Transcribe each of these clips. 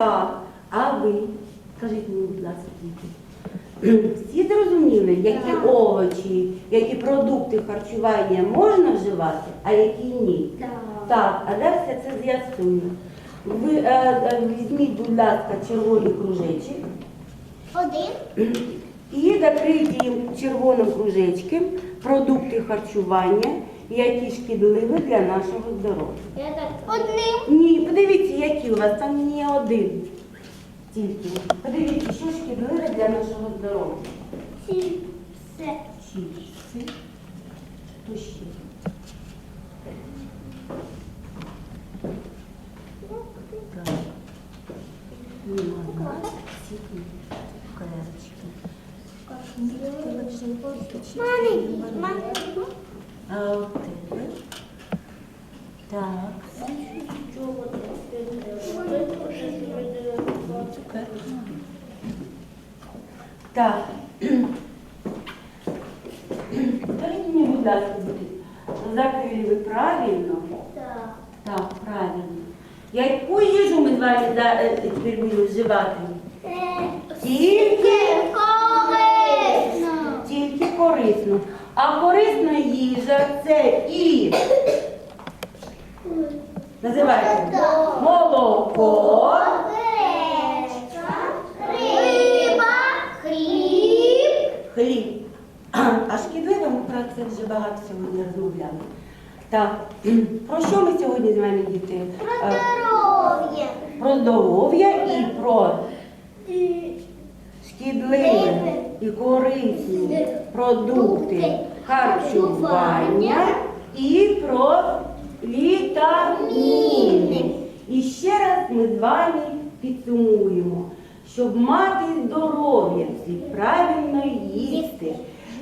Так, а ви, скажіть мені, будь ласка, діти, всі зрозуміли, які Так. овочі, які продукти харчування можна вживати, а які ні? Так, а зараз я це з'ясую. Ви е, е, візьміть, будь ласка, червоний кружечок Один. і закрийте їм червоним кружечком продукти харчування, які шкідливі для нашого здоров'я. Одним. Ні, подивіться, у вас там не один. Тільки. Подивіться, що шкідливе для нашого здоров'я. Все. Чіпси. Що ще? Так. Колярочки. Маленький. А тебе? Так. Так. Скажіть мені, будь ласка, будь, закрили ви правильно? Так. Так, правильно. Яку їжу ми з вами е, тепер будемо вживати? Тільки, корисно. тільки корисно. А корисна їжа це і називайте молоко, це вже багато сьогодні розмовляли. Так, про що ми сьогодні з вами діти? Про Е, здоров'я. Про здоров'я і про шкідливі і корисні продукти харчування і про вітаміни. І ще раз ми з вами підсумуємо, щоб мати здоров'я, слід правильно їсти,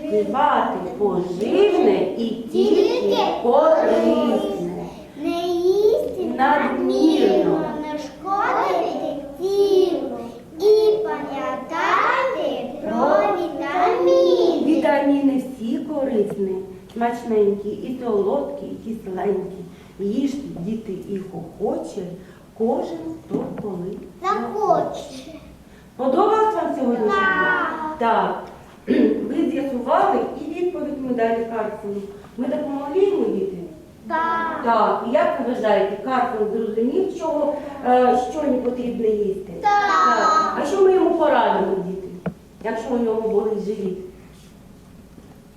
вживати поживне і тільки корисне. Не їсти Надмірно. не шкодити тілу. І пам'ятати про вітаміни. Вітаміни всі корисні, смачненькі, і солодкі, і кисленькі. Їжте, діти, і охоче, кожен хто коли. Захоче. Подобалось вам сьогодні? Так. Так. Ви з'ясували і далі Карсону. Ми допомогли йому діти? Так. Так. І Як ви вважаєте, Карсон зрозумів, чого, е, що не потрібно їсти? Так. А що ми йому порадимо, діти, якщо у нього болить живіт?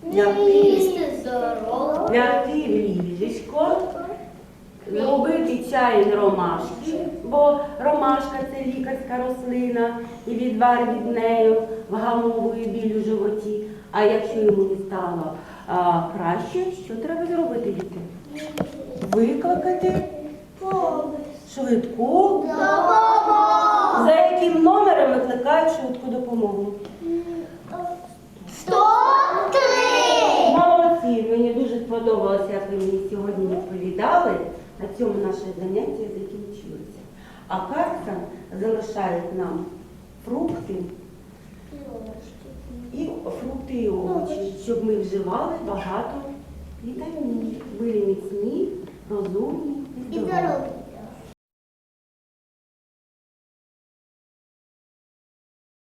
Не їсти здорово. Лягти в ліжечко, зробити чай з ромашки, бо ромашка це лікарська рослина, і відвар від неї вгамовує біль у животі. А якщо йому не стало а, краще, що треба зробити, діти? Викликати швидку. За яким номером викликають швидку допомогу? Сто три. Молодці, мені дуже сподобалося, як ви мені сьогодні відповідали. На цьому наше заняття закінчилося. А Карсон залишає нам фрукти фрукти і овочі, щоб ми вживали багато вітамінів. Були міцні, розумні і здорові.